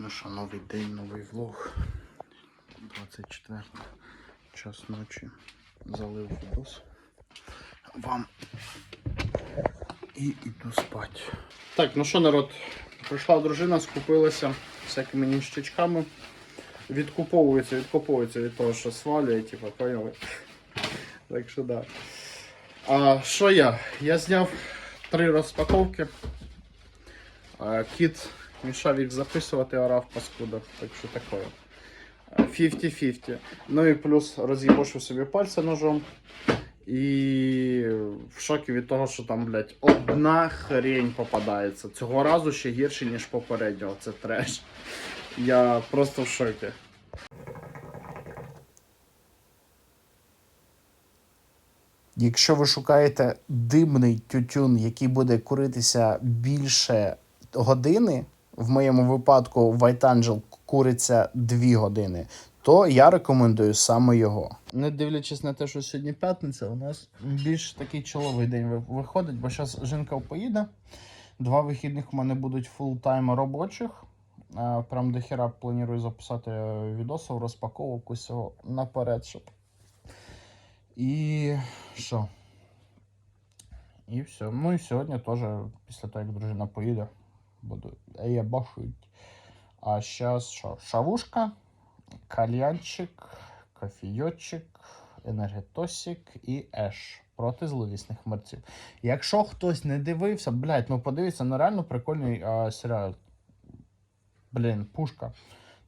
Ну що, новий день, новий влог. 24 час ночі. Залив відос. Вам. І іду спати. Так, ну що, народ, прийшла дружина, скупилася всякими ніщачками. Відкуповується, відкуповується від того, що свалює, типу, поняли? Так що да. А що я? Я зняв три розпаковки. Кіт мішав їх записувати, орав паскуда. Так що таке. 50-50. Ну і плюс роз'їбошу собі пальця ножом. І в шокі від того, що там, блядь, одна хрень попадається. Цього разу ще гірше, ніж попереднього. Це треш. Я просто в шокі. Якщо ви шукаєте димний тютюн, який буде куритися більше години, в моєму випадку White Angel куриться 2 години, то я рекомендую саме його. Не дивлячись на те, що сьогодні п'ятниця, у нас більш такий чоловий день виходить, бо зараз жінка поїде. Два вихідних у мене будуть фултайм робочих. Прям до хера планую записати е, відосів, розпаковок усього наперед, щоб. І що? І все. Ну і сьогодні теж, після того, як дружина поїде, буду я башить. А зараз що? Шавушка, кальянчик, кофійочок, енергетосик і еш проти зловісних мерців. Якщо хтось не дивився, блядь, ну подивіться, ну реально прикольний а, серіал. Блін, пушка.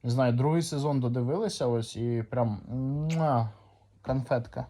Не знаю, другий сезон додивилися ось і прям муа, конфетка.